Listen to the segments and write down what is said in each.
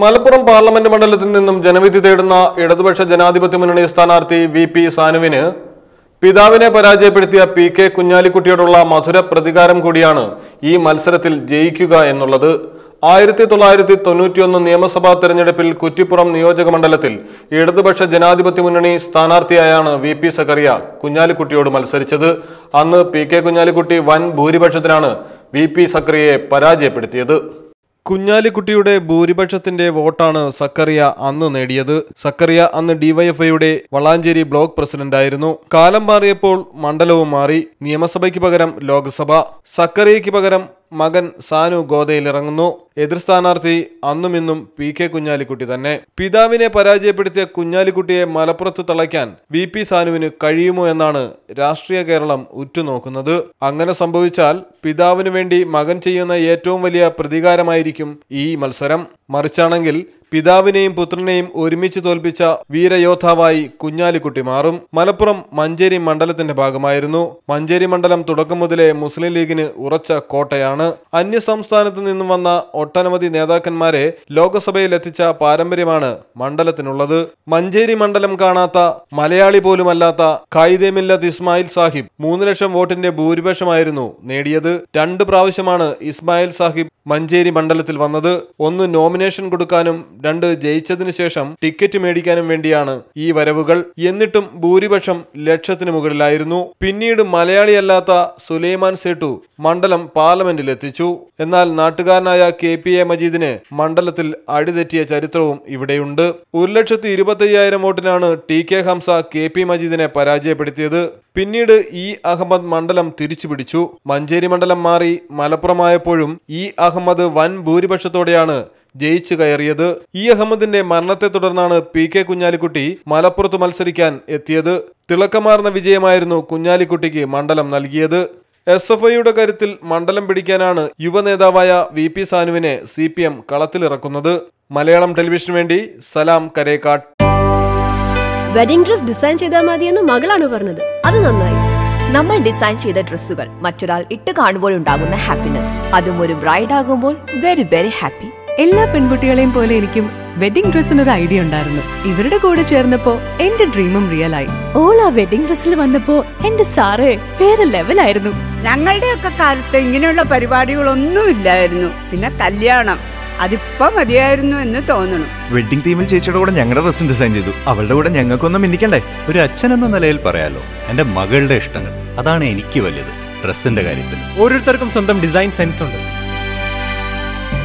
Malappuram parliament മണ്ഡലത്തിൽ നിന്നും ജനവിധി തേടുന്ന ഇടതുപക്ഷ ജനാധിപത്യ മുന്നണി സ്ഥാനാർത്ഥി വി പി സാനുവിന് പിതാവിനെ പരാജയപ്പെടുത്തിയ പി കെ കുഞ്ഞാലിക്കുട്ടിയോടുള്ള മധുര പ്രതികാരം കൂടിയാണ് ഈ മത്സരത്തിൽ ജയിക്കുക എന്നുള്ളത്. ആയിരത്തി തൊള്ളായിരത്തി തൊണ്ണൂറ്റിയൊന്ന് നിയമസഭാ തെരഞ്ഞെടുപ്പിൽ കുറ്റിപ്പുറം നിയോജക മണ്ഡലത്തിൽ ഇടതുപക്ഷ ജനാധിപത്യ മുന്നണി സ്ഥാനാർത്ഥിയായാണ് വി പി സക്കറിയ കുഞ്ഞാലിക്കുട്ടിയോട് മത്സരിച്ചത്. അന്ന് പി കെ കുഞ്ഞാലിക്കുട്ടി വൻ ഭൂരിപക്ഷത്തിനാണ് വി പി സക്കറിയയെ പരാജയപ്പെടുത്തിയത്. കുഞ്ഞാലിക്കുട്ടിയുടെ ഭൂരിപക്ഷത്തിന്റെ വോട്ടാണ് സക്കറിയ അന്ന് നേടിയത്. സക്കറിയ അന്ന് ഡിവൈഎഫ്ഐയുടെ വളാഞ്ചേരി ബ്ലോക്ക് പ്രസിഡന്റായിരുന്നു. കാലം മാറിയപ്പോൾ മണ്ഡലവും മാറി. നിയമസഭയ്ക്ക് പകരം ലോക്സഭ. സക്കറിയയ്ക്ക് പകരം മകൻ സാനു ഗോദയിൽ ഇറങ്ങുന്നു എതിർ സ്ഥാനാർത്ഥി അന്നുമിന്നും പി കെ കുഞ്ഞാലിക്കുട്ടി തന്നെ. പിതാവിനെ പരാജയപ്പെടുത്തിയ കുഞ്ഞാലിക്കുട്ടിയെ മലപ്പുറത്ത് തളയ്ക്കാൻ വി പി സാനുവിന് കഴിയുമോ എന്നാണ് രാഷ്ട്രീയ കേരളം ഉറ്റുനോക്കുന്നത്. അങ്ങനെ സംഭവിച്ചാൽ പിതാവിനു വേണ്ടി മകൻ ചെയ്യുന്ന ഏറ്റവും വലിയ പ്രതികാരമായിരിക്കും ഈ മത്സരം. മറിച്ചാണെങ്കിൽ പിതാവിനെയും പുത്രനെയും ഒരുമിച്ച് തോൽപ്പിച്ച വീരയോദ്ധാവായി കുഞ്ഞാലിക്കുട്ടി മാറും. മലപ്പുറം മഞ്ചേരി മണ്ഡലത്തിന്റെ ഭാഗമായിരുന്നു. മഞ്ചേരി മണ്ഡലം തുടക്കം മുതലേ മുസ്ലിം ലീഗിന് ഉറച്ച കോട്ടയാണ്. അന്യ സംസ്ഥാനത്തു നിന്നും വന്ന ഒട്ടനവധി നേതാക്കന്മാരെ ലോക്സഭയിൽ എത്തിച്ച പാരമ്പര്യമാണ് മണ്ഡലത്തിനുള്ളത്. മഞ്ചേരി മണ്ഡലം കാണാത്ത മലയാളി പോലുമല്ലാത്ത ഖായിദേമില്ലത്ത് ഇസ്മായിൽ സാഹിബ് മൂന്ന് ലക്ഷം വോട്ടിന്റെ ഭൂരിപക്ഷമായിരുന്നു നേടിയത്. രണ്ട് പ്രാവശ്യമാണ് ഇസ്മായിൽ സാഹിബ് മഞ്ചേരി മണ്ഡലത്തിൽ വന്നത്. ഒന്ന് നോമിനേഷൻ കൊടുക്കാനും രണ്ട് ജയിച്ചതിനു ശേഷം ടിക്കറ്റ് മേടിക്കാനും വേണ്ടിയാണ് ഈ വരവുകൾ. എന്നിട്ടും ഭൂരിപക്ഷം ലക്ഷത്തിന് മുകളിലായിരുന്നു. പിന്നീട് മലയാളിയല്ലാത്ത സുലൈമാൻ സേട്ടു മണ്ഡലം പാർലമെന്റിൽ എത്തിച്ചു എന്നാൽ നാട്ടുകാരനായ കെ പി എ മജീദിന് മണ്ഡലത്തിൽ അടിതെറ്റിയ ചരിത്രവും ഇവിടെയുണ്ട്. ഒരു ലക്ഷത്തി ഇരുപത്തയ്യായിരം വോട്ടിനാണ് T K Hamza K P മജീദിനെ പരാജയപ്പെടുത്തിയത്. പിന്നീട് ഇ അഹമ്മദ് മണ്ഡലം തിരിച്ചു പിടിച്ചു മഞ്ചേരി മണ്ഡലം മാറി മലപ്പുറമായപ്പോഴും ഇ അഹമ്മദ് വൻ ഭൂരിപക്ഷത്തോടെയാണ് ജയിച്ചു കയറിയത്. ഇ അഹമ്മദിന്റെ മരണത്തെ തുടർന്നാണ് പി കെ കുഞ്ഞാലിക്കുട്ടി മലപ്പുറത്ത് മത്സരിക്കാൻ എത്തിയത്. തിളക്കമാർന്ന വിജയമായിരുന്നു കുഞ്ഞാലിക്കുട്ടിക്ക് മണ്ഡലം നൽകിയത്. എസ് എഫ് ഐയുടെ കരുത്തിൽ മണ്ഡലം പിടിക്കാനാണ് യുവനേതാവായ വി പി സാനുവിനെ സി പി എം കളത്തിലിറക്കുന്നത്. മലയാളം ടെലിവിഷന് വേണ്ടി Salam Karekkad wedding dress design ചെയ്താൽ മതിയെന്ന് മകളാണ് പറഞ്ഞത്. അത് നന്നായി. നമ്മൾ ഡിസൈൻ ചെയ്ത ഡ്രസ്സുകൾ മറ്റൊരാൾ ഇട്ട് കാണുമ്പോഴുണ്ടാകുന്ന ഹാപ്പിനെസ്. അതും ഒരു ബ്രൈഡ് ആകുമ്പോൾ വെരി വെരി ഹാപ്പി എല്ലാ പെൺകുട്ടികളെയും പോലെ എനിക്കും വെഡിംഗ് ഡ്രസ്സിന് ഒരു ഐഡിയ ഉണ്ടായിരുന്നു. ഇവരുടെ കൂടെ ചേർന്നപ്പോ എന്റെ ഡ്രീമും റിയൽ ആയി. ഓൾ ആ വെഡിംഗ് ഡ്രസ്സിൽ വന്നപ്പോ എന്റെ സാറ് വേറെ ലെവലായിരുന്നു ഞങ്ങളുടെയൊക്കെ കാലത്ത് ഇങ്ങനെയുള്ള പരിപാടികളൊന്നും ഇല്ലായിരുന്നു പിന്നെ കല്യാണം. അതിപ്പോ മതിയായിരുന്നു എന്ന് തോന്നണം. വെഡിങ് തീമിൽ ചേച്ചിയുടെ കൂടെ ഞങ്ങളുടെ ഡ്രസ്സും ഡിസൈൻ ചെയ്തു. അവളുടെ കൂടെ ഞങ്ങൾക്കൊന്നും മിന്നിക്കണ്ടേ? ഒരു അച്ഛൻ എന്ന നിലയിൽ പറയാലോ. എന്റെ മകളുടെ ഇഷ്ടങ്ങൾ. അതാണ് എനിക്ക് വലുത് ഡ്രസ്സിന്റെ കാര്യത്തിൽ. ഓരോരുത്തർക്കും സ്വന്തം ഡിസൈൻ സെൻസ് ഉണ്ട്.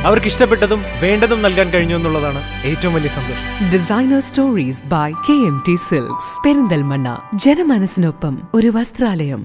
അവർക്ക് ഇഷ്ടപ്പെട്ടതും വേണ്ടതും നൽകാൻ കഴിഞ്ഞു എന്നുള്ളതാണ് ഏറ്റവും വലിയ സന്തോഷം. Designer stories by K M T silks Perinthalmanna. ജനമനസ്സിനൊപ്പം ഒരു വസ്ത്രാലയം.